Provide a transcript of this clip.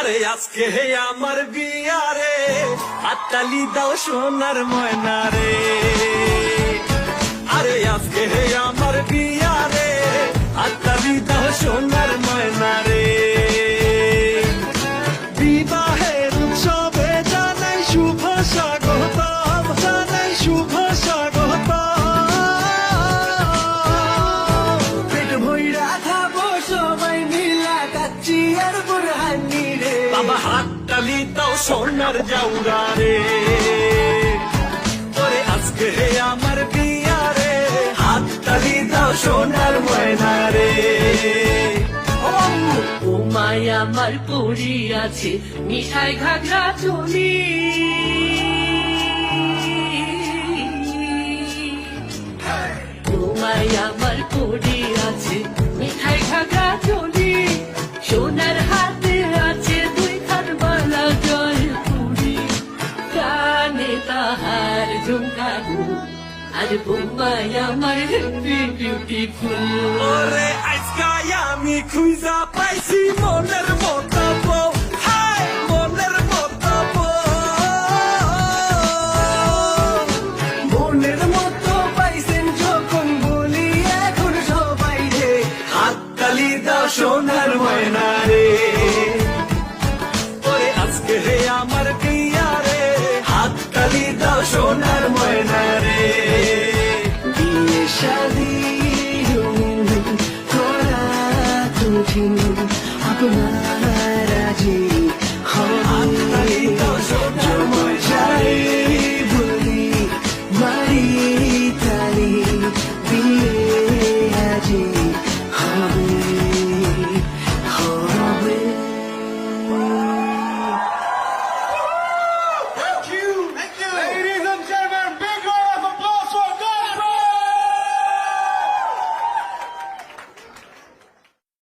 আরে আজকে হে আমার বিয়া রে। দাও সোনার ময়না রে। আরে আজকে হে আমার বিয়া রে। দাও সোনার ময়না রে। বিবাহের উৎসবে জানাই শুভ স্বাগতম, জানাই শুভ স্বাগতম। পেট ভইরা খাব, সবাই মিলা কাচ্চি আর রে বাবা হাততালি দাও সোনার জাউরা রে। ওরে আজকে হে আমার বিয়া রে হাততালি দাও সোনার ময়না রে। ও মায়া আমার পড়ি আছে, মিঠাই ঘাগরা চলি ও মায়া আমার পড়ি আছে, মিঠাই ঘাগরা ঝুমকাবু। আর বোম্বাই আমার বিউটিফুল ওরে আজকাই আমি খুঁজা পাইছি মনের মতো সোনার ময়না রে। ওরে, আজকে হে আমার সোনার ময়না রে। বিয়ে শাদি করা কঠিন। আপনার আজি মারি তারি। বিয়ে